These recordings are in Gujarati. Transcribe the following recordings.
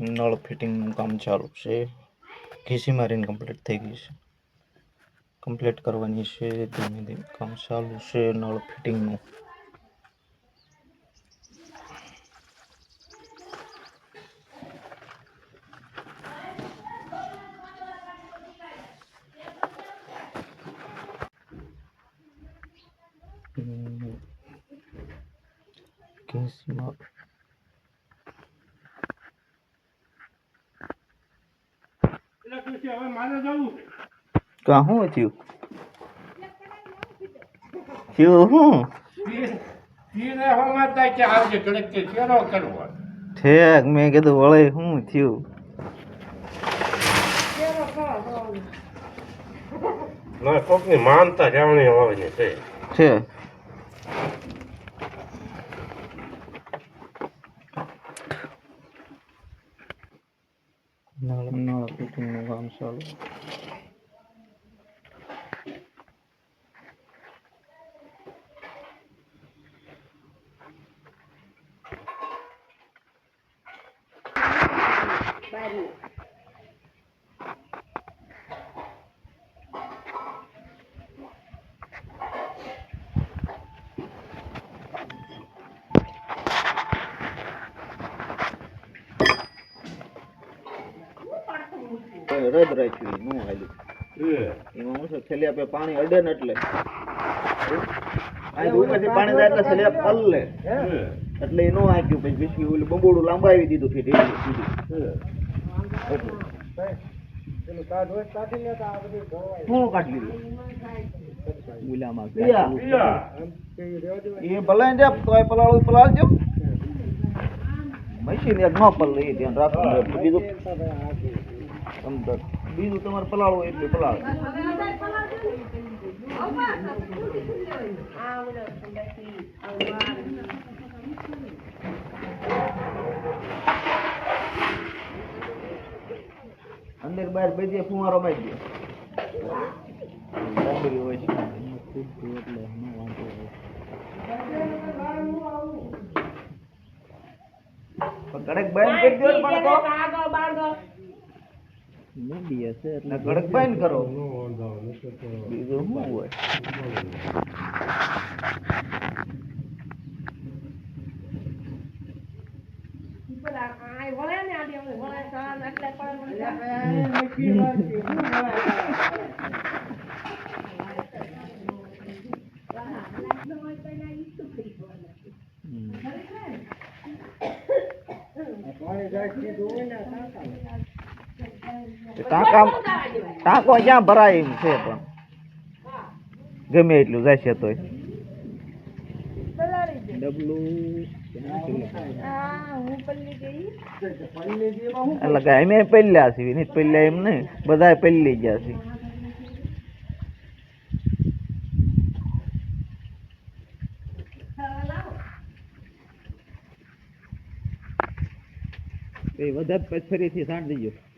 નળ ફિટિંગનું કામ ચાલુ છે. ઘીસી મારીને કમ્પ્લીટ થઈ ગઈ છે. કમ્પ્લીટ કરવાની છે. ધીમે ધીમે કામ ચાલુ છે નળ ફિટિંગનું. ઘીસી કા શું થયું થયું શું ઠેક મેં કીધું વળે શું થયું ના કોકની માનતા જાવણી હોવાની છે છે નળ ફિટિંગનું કામ ચાલુ રદ રાખ્યું નું હાલ્યું એમાં હું છે છેલ્લે આપણે પાણી અડે ને એટલે? ઉપરથી પાણી જાય એટલે છેલ્લે પલ્લે. એટલે એ નો આંક્યું પછી પછી ઓલું બંબોડું લાંબાવી દીધું છે એટલું સીધું. કાઢી લીધું? ગુલામાં એ ભલે ને તોય પલાળું પલાળજો. મશીન એક ન પલ્લે ધ્યાન રાખવું બીજું. અંદર. બીજું તમારે પલાળો હોય પલાળો. અંદર બહાર બે ફુવારો મારી ડાંગરી હોય એટલે કડક બંધ કરી દો પણ નદી હશે એટલે કડક કરો. બીજું શું હોય? ટાંકા ટાંકો ક્યાં ભરાય છે પણ. ગમે એટલું જશે તોય. એટલે કે અમે પહેલા છીએ, નહીં પહેલા એમ નહીં. બધા પહેલી ગયા છે. એ વધારે ફરીથી સાંજ દીજો.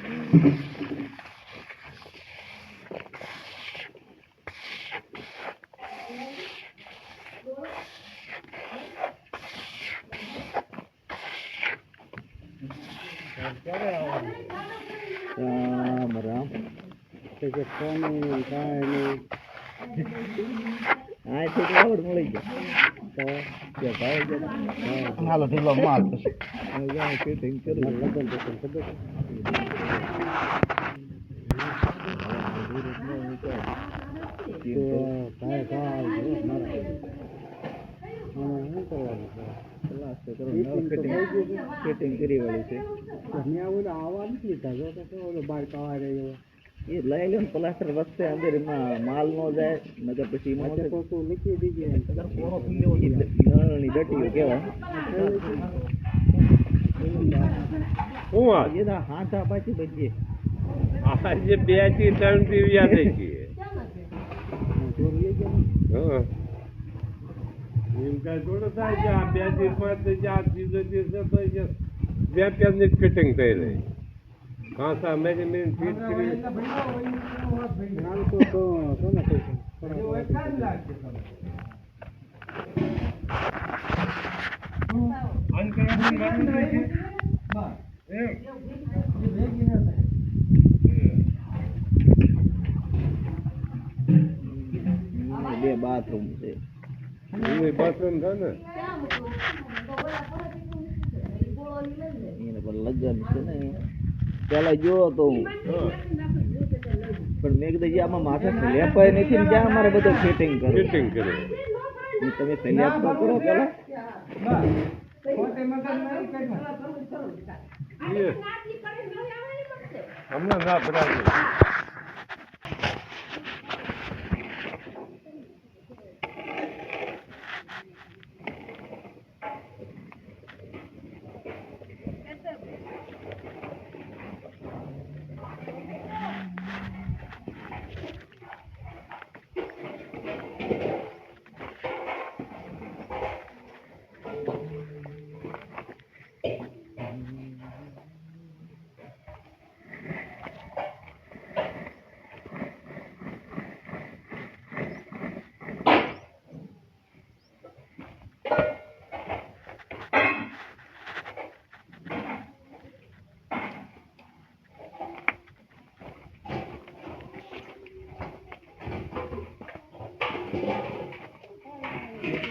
રેડી રામ રામ હા તો આવડ મળી જાય હાલો ઢીલો માલ પછી ફિટિંગ કરી લગન તો ખબર ફિટિંગ કરી વાળી છે એ લઈ લે ને પ્લાસ્ટર વસ્તે અંદર એમાં માલ નો જાય નકર પછી એમાં નળની ડટીઓ કહેવાય હું આ એના હાથા પાછી બચીએ આજે બેથી ત્રણથી યાદ છીએ હા એમ કાંઈ થોડું થાય છે આ બે દિવસ પાંચ દિવસ આ ત્રીજો દિવસ બે ફિટિંગ થઈ રહી. કાંસા મેરી મેરી ફિટ કરી. બે બાથરૂમ છે. બાથરૂમ છે ને? એને પર લગ્ન છે ને પેલા જોયો તો હું. પણ મેં કીધું જે આમાં માથે લેપાય નથી ને ત્યાં અમારે બધું ફિટિંગ કરે? ફિટિંગ કરે. તમે તૈયાર તો કરો પેલા. હમણાં ના ભરાય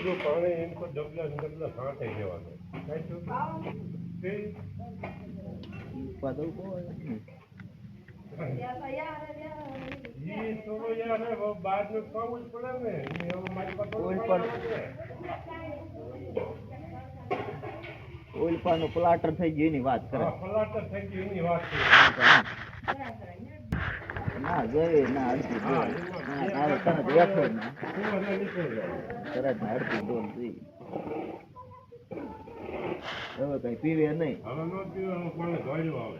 એટલું પાણી એમ તો ડબલા ડબલા જવાનું પ્લાટર થઈ ગયું એની વાત કરે. પ્લાટર થઈ ગયું એની વાત છે. ના જય ના હા, કઈ પીવે નહીં. હવે આવે.